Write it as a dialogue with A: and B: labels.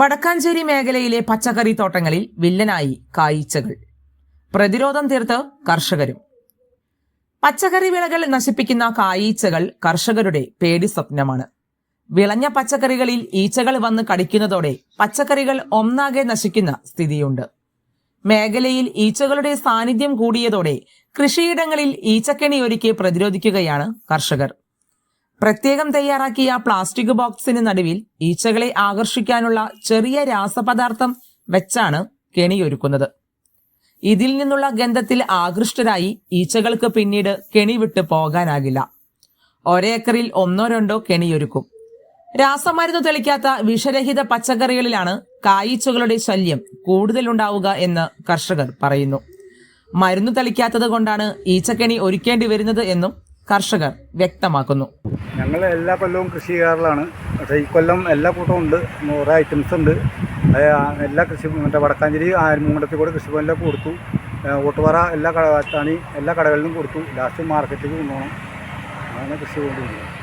A: വടക്കാഞ്ചേരി മേഖലയിലെ പച്ചക്കറി തോട്ടങ്ങളിൽ വില്ലനായി കായ്ച്ചകൾ പ്രതിരോധം തീർത്ത് കർഷകരും. പച്ചക്കറി വിളകൾ നശിപ്പിക്കുന്ന കായീച്ചകൾ കർഷകരുടെ പേടി സ്വപ്നമാണ്. വിളഞ്ഞ പച്ചക്കറികളിൽ ഈച്ചകൾ വന്ന് കടിക്കുന്നതോടെ പച്ചക്കറികൾ ഒന്നാകെ നശിക്കുന്ന സ്ഥിതിയുണ്ട്. മേഖലയിൽ ഈച്ചകളുടെ സാന്നിധ്യം കൂടിയതോടെ കൃഷിയിടങ്ങളിൽ ഈച്ചക്കെണി ഒരുക്കി പ്രതിരോധിക്കുകയാണ് കർഷകർ. പ്രത്യേകം തയ്യാറാക്കിയ പ്ലാസ്റ്റിക് ബോക്സിന് നടുവിൽ ഈച്ചകളെ ആകർഷിക്കാനുള്ള ചെറിയ രാസപദാർത്ഥം വെച്ചാണ് കെണിയൊരുക്കുന്നത് ഇതിൽ നിന്നുള്ള ഗന്ധത്തിൽ ആകൃഷ്ടരായി ഈച്ചകൾക്ക് പിന്നീട് കെണി വിട്ട് പോകാനാകില്ല. ഒരേക്കറിൽ ഒന്നോ രണ്ടോ കെണിയൊരുക്കും രാസമരുന്ന് തെളിക്കാത്ത വിഷരഹിത പച്ചക്കറികളിലാണ് കായീച്ചകളുടെ ശല്യം കൂടുതലുണ്ടാവുക എന്ന് കർഷകർ പറയുന്നു. മരുന്ന് തെളിക്കാത്തത് കൊണ്ടാണ് ഈച്ചക്കെണി ഒരുക്കേണ്ടി വരുന്നത് എന്നും കർഷകർ വ്യക്തമാക്കുന്നു.
B: ഞങ്ങൾ എല്ലാ കൊല്ലവും കൃഷി പക്ഷേ ഈ കൊല്ലം എല്ലാ കൂട്ടവും ഉണ്ട്. കുറേ ഐറ്റംസ് ഉണ്ട്. എല്ലാ കൃഷി മറ്റേ വടക്കാഞ്ചേരി ആരുമൂടത്തിൽ കൂടെ കൃഷിഭവനിലൊക്കെ കൊടുത്തു. ഓട്ടുപാറ എല്ലാ കട എല്ലാ കടകളിലും കൊടുത്തു. ലാസ്റ്റ് മാർക്കറ്റിലേക്ക് കൊണ്ടുപോകണം. അങ്ങനെ കൃഷി കൊണ്ടുപോകുന്നത്